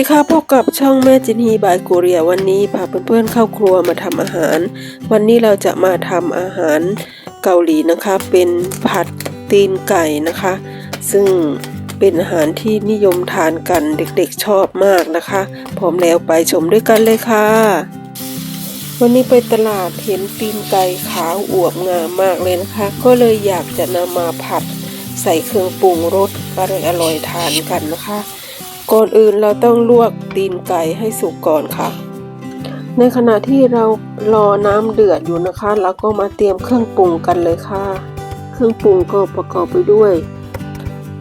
ดีค่ะพบกับช่องแม่จินฮีบายโกเรียวันนี้พาเพื่อนๆเข้าครัวมาทำอาหาร วันนี้เราจะมาทำอาหารเกาหลีนะคะ เป็นผัดตีนไก่นะคะ ซึ่งเป็นอาหารที่นิยมทานกันเด็กๆชอบมากนะคะ พร้อมแล้วไปชมด้วยกันเลยค่ะ วันนี้ไปตลาดเห็นตีนไก่ขาวอวบงามมากเลยนะคะ ก็เลยอยากจะนำมาผัดใส่เครื่องปรุงรสอร่อยๆทานกันนะคะ ก่อนอื่นเราต้องลวกตีนไก่ให้สุกก่อนค่ะ ในขณะที่เรารอน้ำเดือดอยู่นะคะเราก็มาเตรียมเครื่องปรุงกันเลยค่ะ เครื่องปรุงก็ประกอบไปด้วย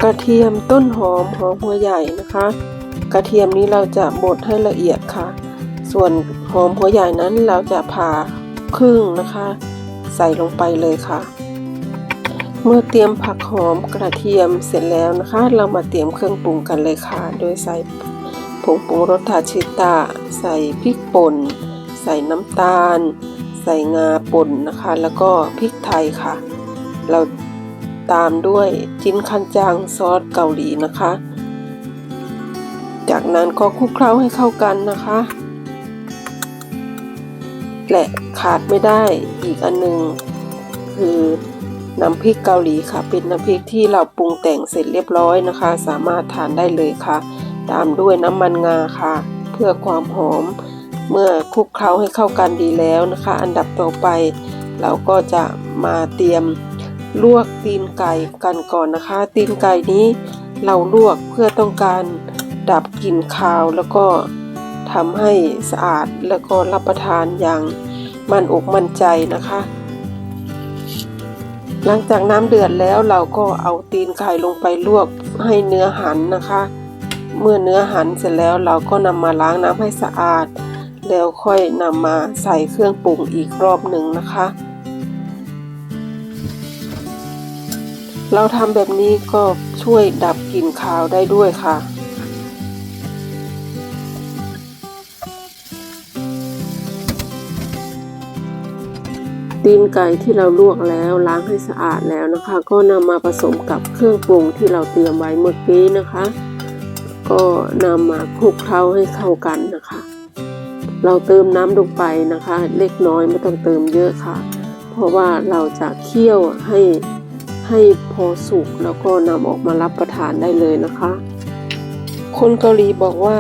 กระเทียมต้นหอมหอมหัวใหญ่นะคะ กระเทียมนี้เราจะบดให้ละเอียดค่ะ ส่วนหอมหัวใหญ่นั้นเราจะผ่าครึ่งนะคะ ใส่ลงไปเลยค่ะ เมื่อเตรียมผักหอมกระเทียมเสร็จแล้วนะคะ เรามาเตรียมเครื่องปรุงกันเลยค่ะ โดยใส่ผงปรุงรสทาชิตะ ใส่พริกป่น ใส่น้ำตาล ใส่งาป่นนะคะ แล้วก็พริกไทยค่ะ เราตามด้วยจิ้นคันจางซอสเกาหลีนะคะ จากนั้นก็คลุกเคล้าให้เข้ากันนะคะ และขาดไม่ได้อีกอันหนึงคือ น้ำพริกเกาหลีค่ะ เป็นน้ำพริกที่เราปรุงแต่งเสร็จเรียบร้อยนะคะ สามารถทานได้เลยค่ะ ตามด้วยน้ำมันงาค่ะ เพื่อความหอม เมื่อคลุกเคล้าให้เข้ากันดีแล้วนะคะ อันดับต่อไป เราก็จะมาเตรียมลวกตีนไก่กันก่อนนะคะ ตีนไก่นี้เราลวกเพื่อต้องการดับกลิ่นคาวแล้วก็ทำให้สะอาดแล้วก็รับประทานอย่างมันอกมั่นใจนะคะ หลังจากน้ำเดือดแล้วเราก็เอาตีนไก่ลงไปลวกให้เนื้อหันนะคะ เมื่อเนื้อหันเสร็จแล้วเราก็นำมาล้างน้ำให้สะอาด แล้วค่อยนำมาใส่เครื่องปรุงอีกรอบหนึ่งนะคะ เราทำแบบนี้ก็ช่วยดับกลิ่นคาวได้ด้วยค่ะ ตีนไก่ที่เราลวกแล้วล้างให้สะอาดแล้วนะคะ ก็นำมาผสมกับเครื่องปรุงที่เราเตรียมไว้เมื่อกี้นะคะ ก็นำมาคลุกเคล้าให้เข้ากันนะคะ เราเติมน้ำลงไปนะคะ เล็กน้อยไม่ต้องเติมเยอะค่ะ เพราะว่าเราจะเคี่ยวให้ให้พอสุกแล้วก็นำออกมารับประทานได้เลยนะคะ คนเกาหลีบอกว่า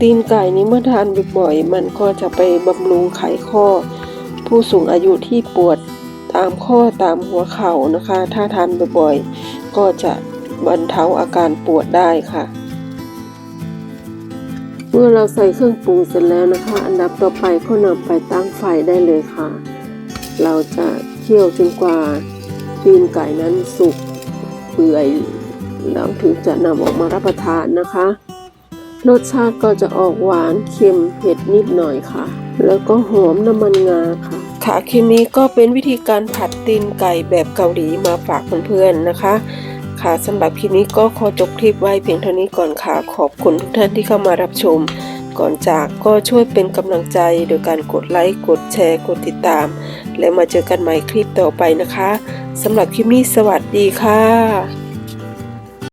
ตีนไก่นี้เมื่อทานบ่อยๆมันก็จะไปบำรุงไขข้อ ผู้สูงอายุที่ปวดตามข้อตามหัวเข่านะคะ ถ้าทานบ่อยๆ ก็จะบรรเทาอาการปวดได้ค่ะ เมื่อเราใส่เครื่องปรุงเสร็จแล้วนะคะ อันดับต่อไปก็นำไปตั้งไฟได้เลยค่ะ เราจะเคี่ยวจนกว่าตีนไก่นั้นสุกเปื่อยแล้วถึงจะนำออกมารับประทานนะคะ รสชาติก็จะออกหวานเค็มเผ็ดนิดหน่อยค่ะ แล้วก็หอมน้ำมันงาค่ะ ค่ะคลิปนี้ก็เป็นวิธีการผัดตีนไก่แบบเกาหลีมาฝากเพื่อนๆนะคะ ค่ะสำหรับคลิปนี้ก็ขอจบคลิปไว้เพียงเท่านี้ก่อนค่ะ ขอบคุณทุกท่านที่เข้ามารับชม ก่อนจากก็ช่วยเป็นกำลังใจโดยการกดไลค์กดแชร์กดติดตาม และมาเจอกันใหม่คลิปต่อไปนะคะสำหรับคลิปนี้สวัสดีค่ะ